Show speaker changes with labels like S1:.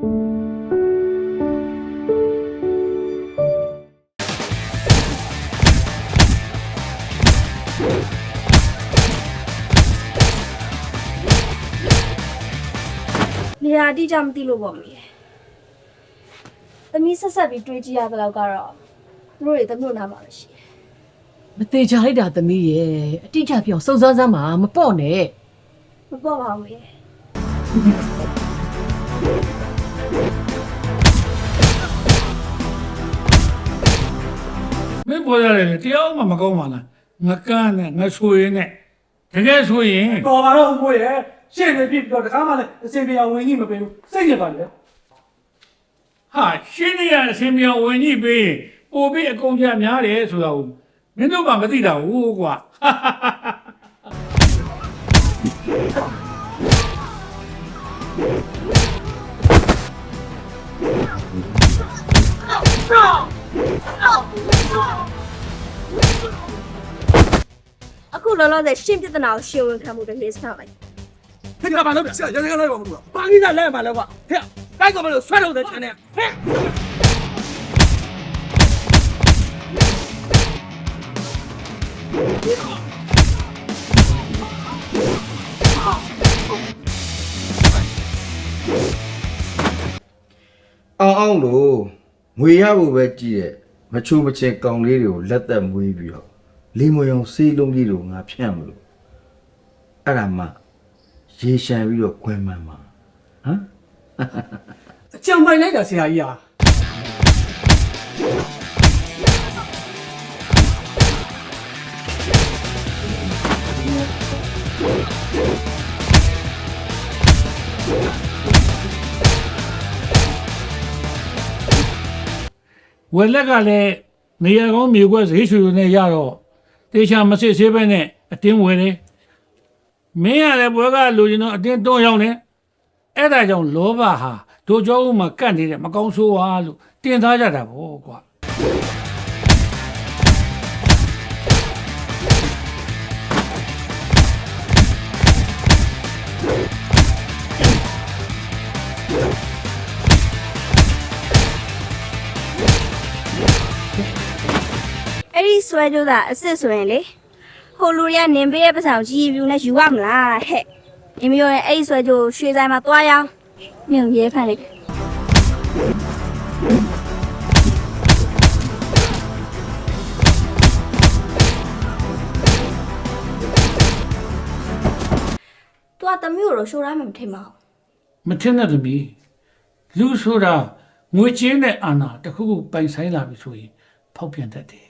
S1: နေရာအတိအကျမသိလို့ပေါ့မေသမီးဆက်ဆက်ပြီးတွေးကြည့်ရတဲ့လောက်ကတော့သူတို့တွေသမီးတို့နားမှာပဲရှိတယ်
S2: မသေးချာလိုက်တာသမီးရဲ့အတိအကျပြောင်းစုံစမ်းစမ်းမှာမပေါ့နဲ့
S1: မပေါ့ပါဘူးမေ
S3: မင်းပေါ်ရတယ်လေတရားမှမကောင်းပါလားငကန်းနဲ့ငဆွေနဲ့တကယ်ဆိုရင်
S4: တော်ပါတော့ကိုရဲ့ရှေ့နေပြစ်ပြီးတော့တခါမှလည်းအစင်ပြအောင်ဝင်ကြီးမပေးဘူးစိတ်ရပါလေ
S3: ဟာရှင်းနေရအစင်မြောင်ဝင်ကြီးပေးရင်ပို့ပြီးအကုန်ကြများတယ်ဆိုတော့မင်းတို့ကမသိတာဘူးကွာ
S1: အ လောလောဆယ်ရှင်းပြဿနာကိုရှင်းဝင်ခံမှုတွေရေးစထားလိုက်
S4: ခက်ပါလို့ဆရာရရလိုက်ပါဘူးပါကြီးကလဲမှာလဲကွာဟဲ့တိုက်ကောမလို့ဆွဲလို့တဲ့ချန်နဲ့ဟဲ့
S5: အောင်အောင်လို့ငွေရဖို့ပဲကြည့်တဲ့မချိုးမချင်ကောင်လေးတွေကိုလက်သက်မွေးပြီးတော့ လေးမွေအောင်စေးလုံးကြီးတွေကိုငါဖြန့်မလို့အဲ့ဒါမှရေရှမ်းပြီးတော့ခွဲမှန်းမှာဟမ်
S4: အကြံပိုင်လိုက်တာဆရာကြီးဟာ
S3: ဝက်လက်ကလည်းနေရာကောင်းမြေကွက်ဈေးရွှေနဲ့ရတော့ တေချာမစစ်ဆေးပဲနဲ့အတင်းဝယ်တယ်မင်းရလည်းဘွဲကလူကျင်တော့အတင်းတွန်းရောက်နေအဲ့ဒါကြောင့်လောဘဟာတို့ကြောဥမှာကတ်နေတဲ့မကောင်းဆိုးဟာလို့တင်သားကြတာဗောကွာ
S1: အဲ့ဒီဆွဲကြိုးတာအစ်စ်ဆိုရင်လေဟိုလူတွေကနင်ပေးရဲ့ပစောင်ကြီးပြူနဲ့ယူရမလားဟဲ့အင်းမျိုးရဲ့အဲ့ဒီဆွဲကြိုးရွှေဆိုင်မှာသွားရောင်းမြုံရဲဖန်လိုက်သူကတမျိုးတော့ရှိုးရမှမထင်ပါဘူး
S3: မထင်တဲ့သမီးလူဆိုတာငွေချင်းတဲ့အာဏာတစ်ခုခုပိုင်ဆိုင်လာပြီဆိုရင်ဖောက်ပြန်တတ်တယ်